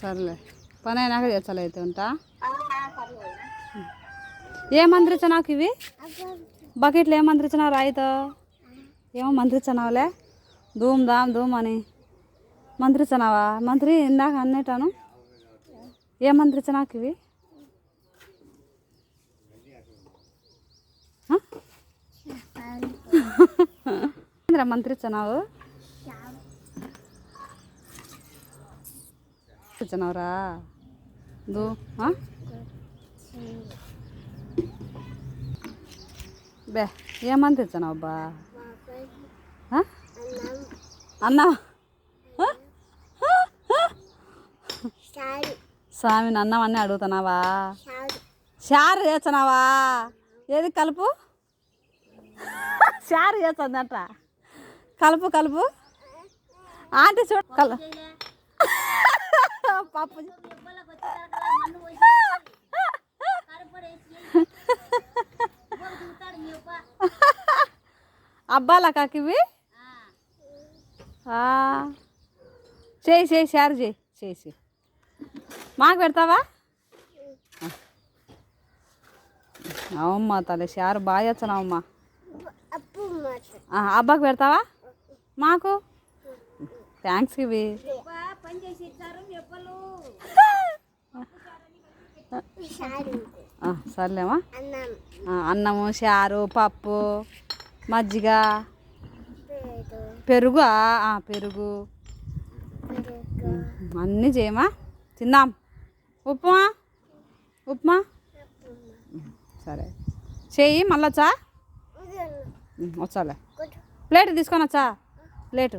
సర్లే. పని అయినాక చేస్తాలే అయితే ఉంటా. ఏ నాకు ఇవి? బకెట్లు ఏం మంత్రిచ్చినావు రాయితో? ఏమో మంత్రిచ్చనావులే ధూమ్ దామ్ ధూమ్ అని. మంత్రిచ్చనావా మంత్రి ఇందాక అన్నేటాను. ఏ మంత్రిచ్చ నాకు ఇవి? ఆ? ఏందిరా మంత్రిచ్చనావు ఆ? బే ఏమని తెచ్చాను అబ్బా? అన్నా స్వామిని అన్నం అన్నీ అడుగుతున్నావా? షారు చేస్తున్నావా ఏది కలుపు? షారు చేస్తుందట కలుపు కలుపు. ఆంటీ చూడ కలు అబ్బాల అబ్బాలా కాకివి చేయి చేయి షేర్ చేయి చేసి మాకు పెడతావా? అవుమ్మా తల్లి షేర్ బాగా చేస్తున్నావమ్మా ఆ, అబ్బాకి పెడతావా? మాకు? థ్యాంక్స్ ఇవి. సర్లేమా? అన్నము చారు పప్పు మజ్జిగ. పెరుగు. పెరుగు? అన్నీ చేయమా? తిందాం. ఉప్మా? ఉప్మా? సరే. చెయ్యి మళ్ళొచ్చా? వచ్చాలే ప్లేట్ తీసుకొని వచ్చా? ప్లేటు.